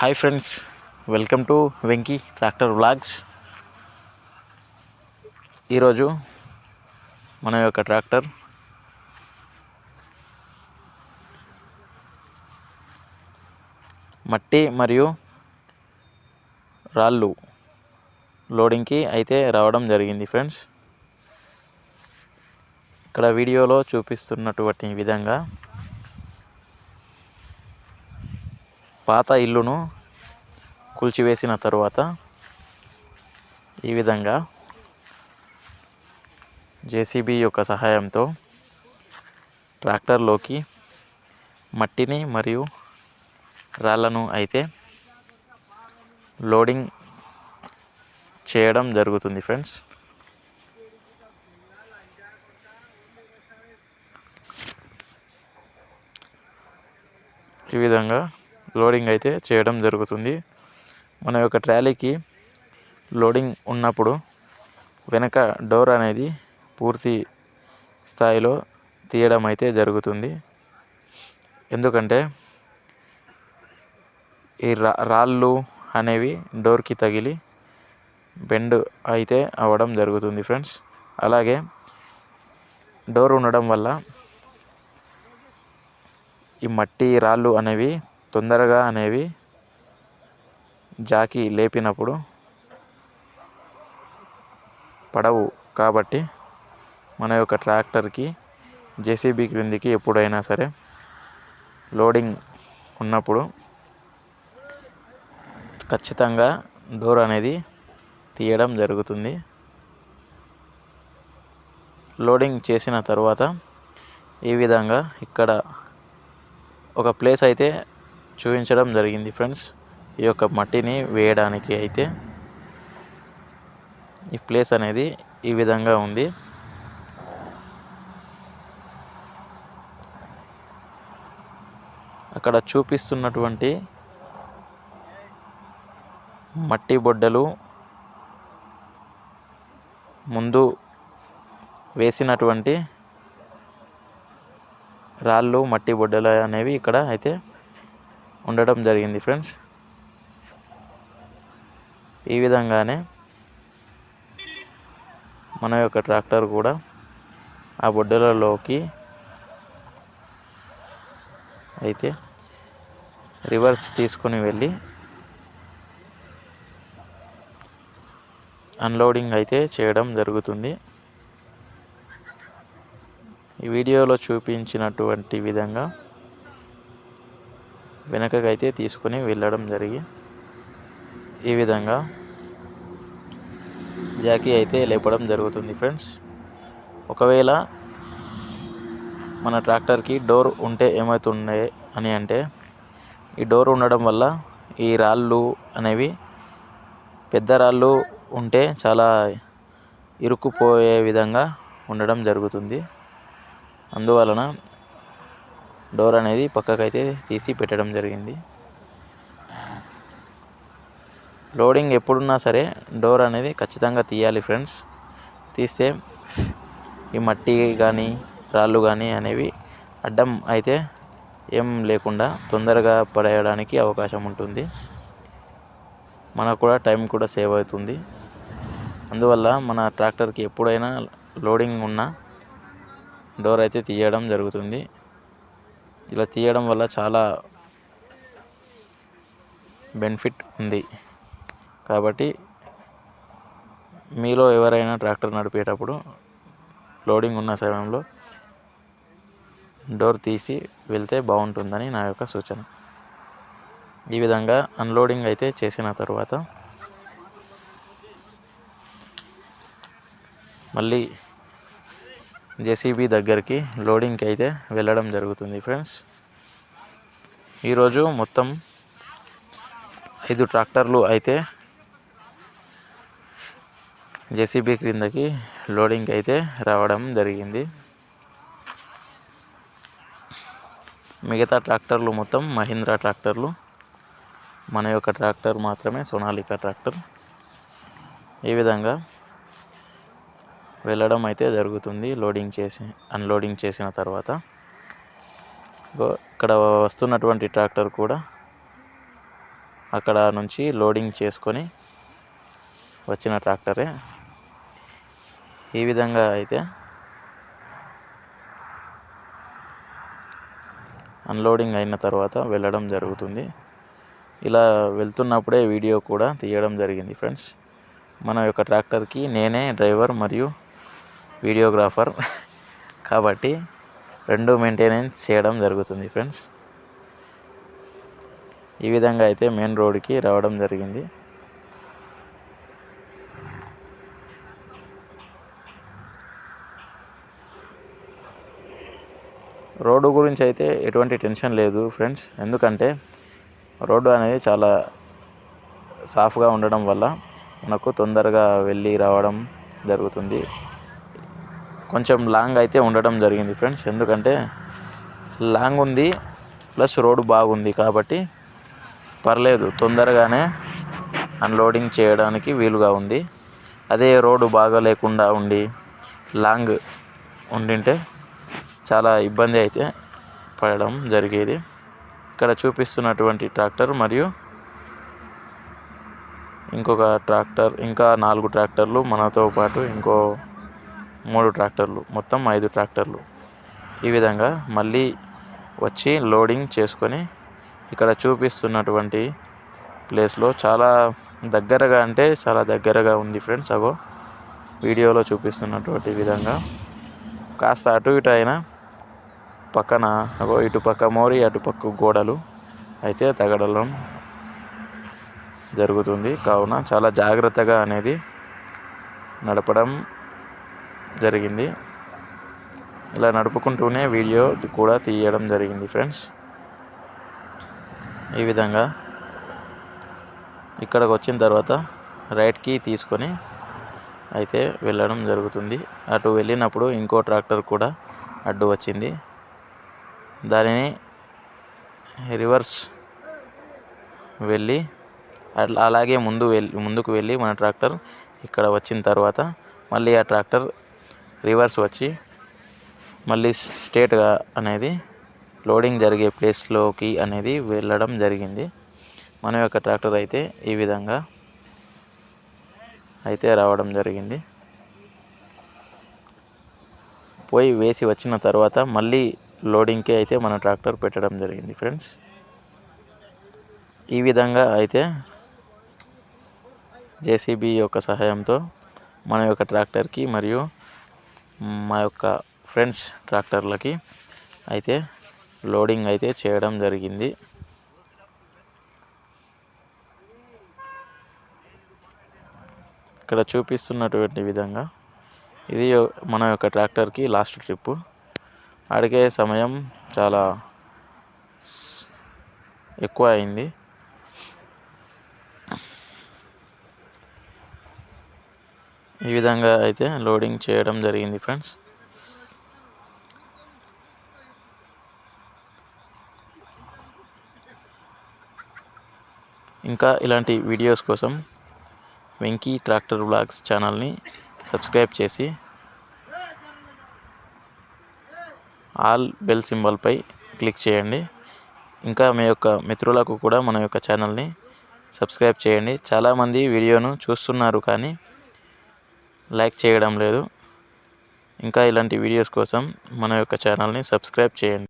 Hi friends welcome to Venky tractor vlogs. ఈరోజు మన యొక్క ట్రాక్టర్ మట్టి మరియు రాళ్ళు లోడింగ్కి అయితే రావడం జరిగింది ఫ్రెండ్స్. ఇక్కడ వీడియోలో చూపిస్తున్నటువంటి విధంగా పాత ఇల్లును కూల్చివేసిన తరువాత ఈ విధంగా జేసీబీ యొక్క సహాయంతో ట్రాక్టర్లోకి మట్టిని మరియు రాళ్ళను అయితే లోడింగ్ చేయడం జరుగుతుంది ఫ్రెండ్స్. ఈ విధంగా లోడింగ్ అయితే చేయడం జరుగుతుంది. మన యొక్క ట్రాలీకి లోడింగ్ ఉన్నప్పుడు వెనక డోర్ అనేది పూర్తి స్థాయిలో తీయడం అయితే జరుగుతుంది. ఎందుకంటే ఈ రా రాళ్ళు అనేవి డోర్కి తగిలి బెండ్ అయితే అవ్వడం జరుగుతుంది ఫ్రెండ్స్. అలాగే డోర్ ఉండడం వల్ల ఈ మట్టి రాళ్ళు అనేవి తొందరగా అనేవి జాకి లేపినప్పుడు పడవు కాబట్టి మన యొక్క ట్రాక్టర్కి జేసీబీ క్రిందికి ఎప్పుడైనా సరే లోడింగ్ ఉన్నప్పుడు ఖచ్చితంగా డోర్ అనేది తీయడం జరుగుతుంది. లోడింగ్ చేసిన తర్వాత ఈ విధంగా ఇక్కడ ఒక ప్లేస్ అయితే చూపించడం జరిగింది ఫ్రెండ్స్. ఈ యొక్క మట్టిని వేయడానికి అయితే ఈ ప్లేస్ అనేది ఈ విధంగా ఉంది. అక్కడ చూపిస్తున్నటువంటి మట్టి బొడ్డలు ముందు వేసినటువంటి రాళ్ళు మట్టి బొడ్డలు అనేవి ఇక్కడ అయితే ఉండడం జరిగింది ఫ్రెండ్స్. ఈ విధంగానే మన యొక్క ట్రాక్టర్ కూడా ఆ బొడ్డలలోకి అయితే రివర్స్ తీసుకొని వెళ్ళి అన్లోడింగ్ అయితే చేయడం జరుగుతుంది. ఈ వీడియోలో చూపించినటువంటి విధంగా వెనకకైతే తీసుకొని వెళ్ళడం జరిగి ఈ విధంగా జాకీ అయితే లేపడం జరుగుతుంది ఫ్రెండ్స్. ఒకవేళ మన ట్రాక్టర్కి డోర్ ఉంటే ఏమవుతుండే అని అంటే ఈ డోర్ ఉండడం వల్ల ఈ రాళ్ళు అనేవి పెద్ద రాళ్ళు ఉంటే చాలా ఇరుక్కుపోయే విధంగా ఉండడం జరుగుతుంది. అందువలన డోర్ అనేది పక్కకైతే తీసి పెట్టడం జరిగింది. లోడింగ్ ఎప్పుడున్నా సరే డోర్ అనేది ఖచ్చితంగా తీయాలి ఫ్రెండ్స్. తీస్తే ఈ మట్టి కానీ రాళ్ళు కానీ అనేవి అడ్డం అయితే ఏం లేకుండా తొందరగా పడేయడానికి అవకాశం ఉంటుంది. మనకు కూడా టైం కూడా సేవ్ అవుతుంది. అందువల్ల మన ట్రాక్టర్కి ఎప్పుడైనా లోడింగ్ ఉన్న డోర్ అయితే తీయడం జరుగుతుంది. ఇలా తీయడం వల్ల చాలా బెనిఫిట్ ఉంది. కాబట్టి మీలో ఎవరైనా ట్రాక్టర్ నడిపేటప్పుడు లోడింగ్ ఉన్న సమయంలో డోర్ తీసి వెళ్తే బాగుంటుందని నా యొక్క సూచన. ఈ విధంగా అన్లోడింగ్ అయితే చేసిన తర్వాత మళ్ళీ జేసీబీ దగ్గరికి లోడింగ్కి అయితే వెళ్ళడం జరుగుతుంది ఫ్రెండ్స్. ఈరోజు మొత్తం ఐదు ట్రాక్టర్లు అయితే జేసీబీ క్రిందకి లోడింగ్ అయితే రావడం జరిగింది. మిగతా ట్రాక్టర్లు మొత్తం మహీంద్రా ట్రాక్టర్లు. మన యొక్క ట్రాక్టర్ మాత్రమే సోనాలికా ట్రాక్టర్. ఈ విధంగా వెళ్ళడం అయితే జరుగుతుంది లోడింగ్ చేసి అన్లోడింగ్ చేసిన తర్వాత. ఇక్కడ వస్తున్నటువంటి ట్రాక్టర్ కూడా అక్కడ నుంచి లోడింగ్ చేసుకొని వచ్చిన ట్రాక్టరే. ఈ విధంగా అయితే అన్లోడింగ్ అయిన తర్వాత వెళ్ళడం జరుగుతుంది. ఇలా వెళ్తున్నప్పుడే వీడియో కూడా తీయడం జరిగింది ఫ్రెండ్స్. మన యొక్క ట్రాక్టర్కి నేనే డ్రైవర్ మరియు వీడియోగ్రాఫర్ కాబట్టి రెండు మెయింటెనెన్స్ చేయడం జరుగుతుంది ఫ్రెండ్స్. ఈ విధంగా అయితే మెయిన్ రోడ్కి రావడం జరిగింది. రోడ్డు గురించి అయితే ఎటువంటి టెన్షన్ లేదు ఫ్రెండ్స్. ఎందుకంటే రోడ్డు అనేది చాలా సాఫ్గా ఉండడం వల్ల మనకు తొందరగా వెళ్ళి రావడం జరుగుతుంది. కొంచెం లాంగ్ అయితే ఉండడం జరిగింది ఫ్రెండ్స్. ఎందుకంటే లాంగ్ ఉంది ప్లస్ రోడ్డు బాగుంది కాబట్టి పర్లేదు తొందరగానే అన్లోడింగ్ చేయడానికి వీలుగా ఉంది. అదే రోడ్డు బాగా లేకుండా ఉండి లాంగ్ ఉండింటే చాలా ఇబ్బంది అయితే పడడం జరిగేది. ఇక్కడ చూపిస్తున్నటువంటి ట్రాక్టర్ మరియు ఇంకొక ట్రాక్టర్ ఇంకా నాలుగు ట్రాక్టర్లు మనతో పాటు ఇంకో మూడు ట్రాక్టర్లు మొత్తం ఐదు ట్రాక్టర్లు. ఈ విధంగా మళ్ళీ వచ్చి లోడింగ్ చేసుకొని ఇక్కడ చూపిస్తున్నటువంటి ప్లేస్లో చాలా దగ్గరగా అంటే చాలా దగ్గరగా ఉంది ఫ్రెండ్స్ అగో. వీడియోలో చూపిస్తున్నటువంటి విధంగా. కాస్త అటు ఇటు అయినా పక్కన ఇటుపక్క ఇటు పక్క మోరి అటుపక్క గోడలు అయితే తగడడం జరుగుతుంది. కావున చాలా జాగ్రత్తగా అనేది నడపడం జరిగింది. ఇలా నడుపుకుంటూనే వీడియో కూడా తీయడం జరిగింది ఫ్రెండ్స్. ఈ విధంగా ఇక్కడికి వచ్చిన తర్వాత రైట్కి తీసుకొని అయితే వెళ్ళడం జరుగుతుంది. అటు వెళ్ళినప్పుడు ఇంకో ట్రాక్టర్ కూడా అడ్డు వచ్చింది. దానిని రివర్స్ వెళ్ళి అట్లా అలాగే ముందు వెళ్ళి ముందుకు వెళ్ళి మన ట్రాక్టర్ ఇక్కడ వచ్చిన తర్వాత మళ్ళీ ఆ ట్రాక్టర్ రివర్స్ వచ్చి మళ్ళీ స్టేట్గా అనేది లోడింగ్ జరిగే ప్లేస్లోకి అనేది వెళ్ళడం జరిగింది. మన యొక్క ట్రాక్టర్ అయితే ఈ విధంగా అయితే రావడం జరిగింది. పోయి వేసి వచ్చిన తర్వాత మళ్ళీ లోడింగ్కి అయితే మన ట్రాక్టర్ పెట్టడం జరిగింది ఫ్రెండ్స్. ఈ విధంగా అయితే జేసీబీ యొక్క సహాయంతో మన యొక్క ట్రాక్టర్కి మరియు మా యొక్క ఫ్రెండ్స్ ట్రాక్టర్లకి అయితే లోడింగ్ అయితే చేయడం జరిగింది. ఇక్కడ చూపిస్తున్నటువంటి విధంగా ఇది మన యొక్క ట్రాక్టర్కి లాస్ట్ ట్రిప్పు. అడిగే సమయం చాలా ఎక్కువ అయింది ఈ విధంగా అయితే లోడింగ్ చేయడం జరిగింది ఫ్రెండ్స్. ఇంకా ఇలాంటి వీడియోస్ కోసం వెంకీ ట్రాక్టర్ బ్లాగ్స్ ఛానల్ని సబ్స్క్రైబ్ చేసి ఆల్ బెల్ సింబల్పై క్లిక్ చేయండి. ఇంకా మీ యొక్క మిత్రులకు కూడా మన యొక్క ఛానల్ని సబ్స్క్రైబ్ చేయండి. చాలామంది వీడియోను చూస్తున్నారు కానీ లైక్ చేయడం లేదు. ఇంకా ఇలాంటి వీడియోస్ కోసం మన యొక్క ఛానల్ని సబ్స్క్రైబ్ చేయండి.